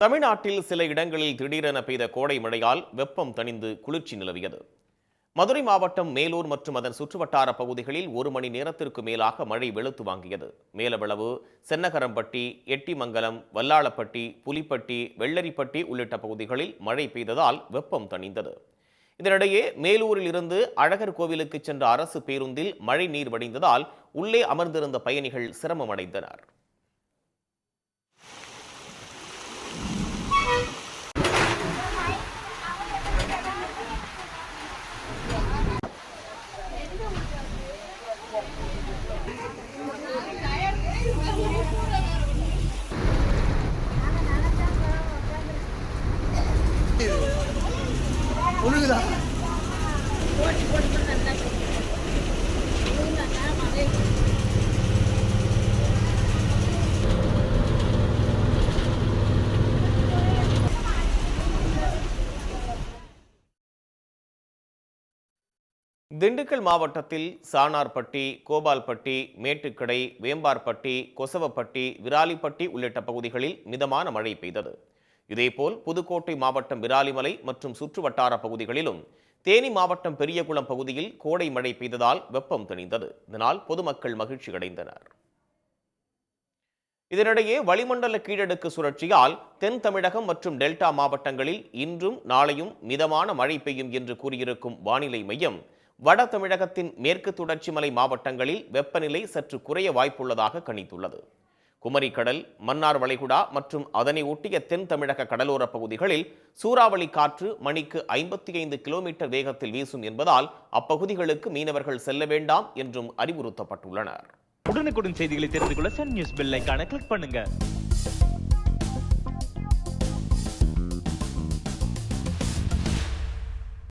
தமிழ்நாட்டில் சில இடங்களில் திடீரென பெய்த கோடை மழையால் வெப்பம் தணிந்து குளிர்ச்சி நிலவியது. மதுரை மாவட்டம் மேலூர் மற்றும் அதன் சுற்றுவட்டார பகுதிகளில் ஒரு மணி நேரத்திற்கு மேலாக மழை வெளுத்து வாங்கியது. மேலவளவு சென்னகரம்பட்டி எட்டிமங்கலம் வல்லாளப்பட்டி புலிப்பட்டி வெள்ளரிப்பட்டி உள்ளிட்ட பகுதிகளில் மழை பெய்ததால் வெப்பம் தணிந்தது. இதனிடையே மேலூரில் இருந்து அழகர் கோவிலுக்கு சென்ற அரசு பேருந்தில் மழை நீர் வடிந்ததால் உள்ளே அமர்ந்திருந்த பயணிகள் சிரமமடைந்தனர். ஒழுகுதா? திண்டுக்கல் மாவட்டத்தில் சானார்பட்டி கோபால்பட்டி மேட்டுக்கடை வேம்பார்பட்டி கொசவப்பட்டி விராலிப்பட்டி உள்ளிட்ட பகுதிகளில் மிதமான மழை பெய்தது. இதேபோல் புதுக்கோட்டை மாவட்டம் விராலிமலை மற்றும் சுற்று வட்டார பகுதிகளிலும் தேனி மாவட்டம் பெரியகுளம் பகுதியில் கோடை மழை பெய்ததால் வெப்பம் தணிந்தது இதனால் பொதுமக்கள் மகிழ்ச்சி அடைந்தனர். இதனிடையே வளிமண்டல கீழடுக்கு சுழற்சியால் தென் தமிழகம் மற்றும் டெல்டா மாவட்டங்களில் இன்றும் நாளையும் மிதமான மழை பெய்யும் என்று கூறியிருக்கும் வானிலை மையம் வட தமிழகத்தின் மேற்கு தொடர்ச்சி மலை மாவட்டங்களில் வெப்பநிலை சற்று குறைய வாய்ப்புள்ளதாக கணித்துள்ளது. குமரிக்கடல் மன்னார் வளைகுடா மற்றும் அதனை ஒட்டிய தென் தமிழக கடலோர பகுதிகளில் சூறாவளி காற்று மணிக்கு ஐம்பத்தி ஐந்து கிலோமீட்டர் வேகத்தில் வீசும் என்பதால் அப்பகுதிகளுக்கு மீனவர்கள் செல்ல வேண்டாம் என்றும் அறிவுறுத்தப்பட்டுள்ளனர். உடனுக்குடன் செய்திகளை தெரிந்து கொள்ள சன் நியூஸ் பெல்லைக்கான கிளிக் பண்ணுங்க.